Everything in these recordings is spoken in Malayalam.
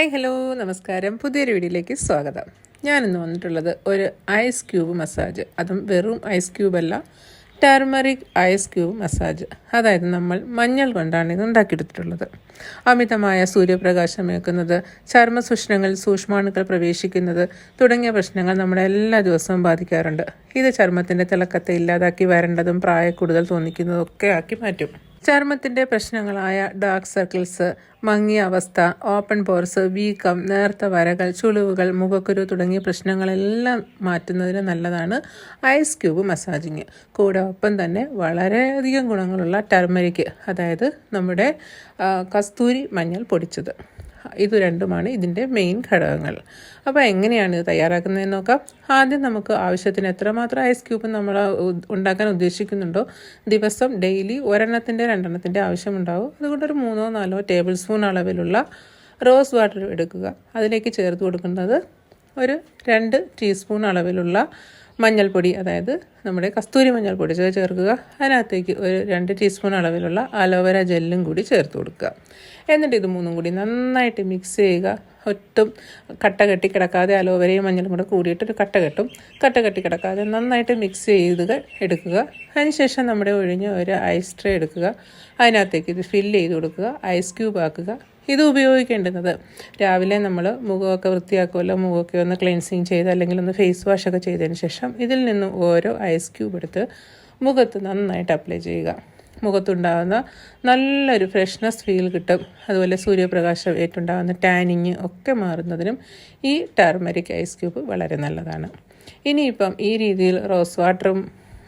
ഹായ് ഹലോ നമസ്കാരം. പുതിയൊരു വീഡിയോയിലേക്ക് സ്വാഗതം. ഞാനിന്ന് വന്നിട്ടുള്ളത് ഒരു ഐസ് ക്യൂബ് മസാജ്. അതും വെറും ഐസ് ക്യൂബ് അല്ല ടർമറിക് ഐസ് ക്യൂബ് മസാജ്. അതായത് നമ്മൾ മഞ്ഞൾ കൊണ്ടാണ് ഇത് ഉണ്ടാക്കിയെടുത്തിട്ടുള്ളത്. അമിതമായ സൂര്യപ്രകാശം ഏൽക്കുന്നത് ചർമ്മസൂഷ്ണങ്ങൾ സൂക്ഷ്മാണുക്കൾ പ്രവേശിക്കുന്നത് തുടങ്ങിയ പ്രശ്നങ്ങൾ നമ്മളെ എല്ലാ ദിവസവും ബാധിക്കാറുണ്ട്. ഇത് ചർമ്മത്തിന്റെ തിളക്കത്തെ ഇല്ലാതാക്കി വരേണ്ടതും പ്രായക്കൂടുതൽ തോന്നിക്കുന്നതും ഒക്കെ ആക്കി മാറ്റും. ചർമ്മത്തിന്റെ പ്രശ്നങ്ങളായ ഡാർക്ക് സർക്കിൾസ് മങ്ങിയ അവസ്ഥ ഓപ്പൺ പോർസ് വീക്കം നേർത്ത വരകൾ ചുളിവുകൾ മുഖക്കുരു തുടങ്ങിയ പ്രശ്നങ്ങളെല്ലാം മാറ്റുന്നതിന് നല്ലതാണ് ഐസ് ക്യൂബ് മസാജിങ് കൂടെ ഒപ്പം തന്നെ വളരെയധികം ഗുണങ്ങളുള്ള ടർമരിക്ക് അതായത് നമ്മുടെ കസ്തൂരി മഞ്ഞൾ പൊടിച്ചത്. ഇത് രണ്ടുമാണ് ഇതിന്റെ മെയിൻ ഘടകങ്ങൾ. അപ്പോൾ എങ്ങനെയാണ് ഇത് തയ്യാറാക്കുന്നതെന്ന് നോക്കാം. ആദ്യം നമുക്ക് ആവശ്യത്തിന് എത്രമാത്രം ഐസ് ക്യൂബ് നമ്മൾ ഉണ്ടാക്കാൻ ഉദ്ദേശിക്കുന്നുണ്ടോ? ദിവസം ഡെയിലി ഒരെണ്ണത്തിന്റെ രണ്ടെണ്ണത്തിന്റെ ആവശ്യമുണ്ടാവും. അതുകൊണ്ട് ഒരു മൂന്നോ നാലോ ടേബിൾ സ്പൂൺ അളവിലുള്ള റോസ് വാട്ടർ എടുക്കുക. അതിലേക്ക് ചേർത്ത് കൊടുക്കുന്നത് ഒരു രണ്ട് ടീസ്പൂൺ അളവിലുള്ള മഞ്ഞൾപ്പൊടി അതായത് നമ്മുടെ കസ്തൂരി മഞ്ഞൾപ്പൊടി ചേർക്കുക. അതിനകത്തേക്ക് ഒരു രണ്ട് ടീസ്പൂൺ അളവിലുള്ള അലോവേര ജെല്ലും കൂടി ചേർത്ത് കൊടുക്കുക. എന്നിട്ട് ഇത് മൂന്നും കൂടി നന്നായിട്ട് മിക്സ് ചെയ്യുക. ഒട്ടും കട്ട കെട്ടി കിടക്കാതെ അലോവേരയും മഞ്ഞളും കൂടെ കൂടിയിട്ട് ഒരു കട്ട കെട്ടും. കട്ട കെട്ടി കിടക്കാതെ നന്നായിട്ട് മിക്സ് ചെയ്ത് എടുക്കുക. അതിനുശേഷം നമ്മുടെ ഒഴിഞ്ഞ ഒരു ഐസ് ട്രേ എടുക്കുക. അതിനകത്തേക്ക് ഇത് ഫില്ല് ചെയ്ത് കൊടുക്കുക. ഐസ് ക്യൂബ് ആക്കുക. ഇത് ഉപയോഗിക്കേണ്ടുന്നത്. രാവിലെ നമ്മൾ മുഖമൊക്കെ വൃത്തിയാക്കുമല്ലോ മുഖമൊക്കെ ഒന്ന് ക്ലീൻസിങ് ചെയ്ത് അല്ലെങ്കിൽ ഒന്ന് ഫേസ് വാഷ് ഒക്കെ ചെയ്തതിന് ശേഷം ഇതിൽ നിന്നും ഓരോ ഐസ് ക്യൂബ് എടുത്ത് മുഖത്ത് നന്നായിട്ട് അപ്ലൈ ചെയ്യുക. മുഖത്തുണ്ടാകുന്ന നല്ലൊരു ഫ്രഷ്നെസ് ഫീൽ കിട്ടും. അതുപോലെ സൂര്യപ്രകാശം ഏറ്റുണ്ടാകുന്ന ടാനിങ് ഒക്കെ മാറുന്നതിനും ഈ ടർമറിക് ഐസ് ക്യൂബ് വളരെ നല്ലതാണ്. ഇനിയിപ്പം ഈ രീതിയിൽ റോസ് വാട്ടറും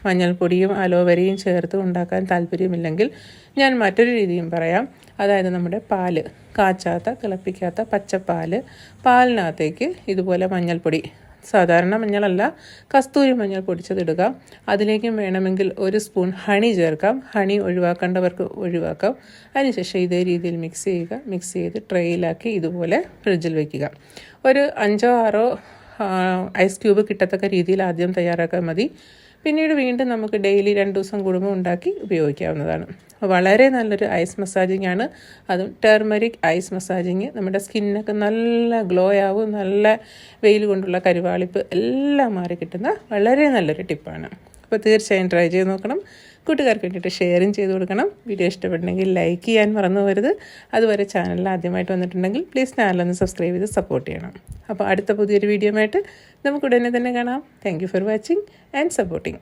മഞ്ഞൾപ്പൊടിയും അലോവെരയും ചേർത്ത് ഉണ്ടാക്കാൻ താല്പര്യമില്ലെങ്കിൽ ഞാൻ മറ്റൊരു രീതിയും പറയാം. അതായത് നമ്മുടെ പാൽ കാച്ചാത്ത തിളപ്പിക്കാത്ത പച്ചപ്പാൽ പാലിനകത്തേക്ക് ഇതുപോലെ മഞ്ഞൾപ്പൊടി സാധാരണ മഞ്ഞളല്ല കസ്തൂരി മഞ്ഞൾ പൊടിച്ചതിടുക. അതിലേക്കും വേണമെങ്കിൽ ഒരു സ്പൂൺ ഹണി ചേർക്കാം. ഹണി ഒഴിവാക്കേണ്ടവർക്ക് ഒഴിവാക്കാം. അതിനുശേഷം ഇതേ രീതിയിൽ മിക്സ് ചെയ്യുക. മിക്സ് ചെയ്ത് ട്രേയിലാക്കി ഇതുപോലെ ഫ്രിഡ്ജിൽ വയ്ക്കുക ഒരു അഞ്ചോ ആറോ ഐസ് ക്യൂബ് കിട്ടത്തക്ക രീതിയിൽ ആദ്യം തയ്യാറാക്കാൻ മതി. പിന്നീട് വീണ്ടും നമുക്ക് ഡെയിലി രണ്ട് ദിവസം കുടുംബം ഉണ്ടാക്കി ഉപയോഗിക്കാവുന്നതാണ്. വളരെ നല്ലൊരു ഐസ് മസാജിങ് ആണ്. അതും ടെർമറിക് ഐസ് മസാജിങ് നമ്മുടെ സ്കിന്നൊക്കെ നല്ല ഗ്ലോ ആവും നല്ല വെയിൽ കൊണ്ടുള്ള കരുവാളിപ്പ് എല്ലാം മാറി കിട്ടുന്ന വളരെ നല്ലൊരു ടിപ്പാണ് അപ്പോൾ തീർച്ചയായും ട്രൈ ചെയ്ത് നോക്കണം. കൂട്ടുകാർക്ക് വേണ്ടിയിട്ട് ഷെയറും ചെയ്ത് കൊടുക്കണം. വീഡിയോ ഇഷ്ടപ്പെട്ടെങ്കിൽ ലൈക്ക് ചെയ്യാൻ മറന്നു വരുത് അതുവരെ ചാനലിൽ ആദ്യമായിട്ട് വന്നിട്ടുണ്ടെങ്കിൽ പ്ലീസ് ചാനലൊന്ന് സബ്സ്ക്രൈബ് ചെയ്ത് സപ്പോർട്ട് ചെയ്യണം. അപ്പോൾ അടുത്ത പുതിയൊരു വീഡിയോ ആയിട്ട് നമുക്ക് ഉടനെ തന്നെ കാണാം. Thank for watching and supporting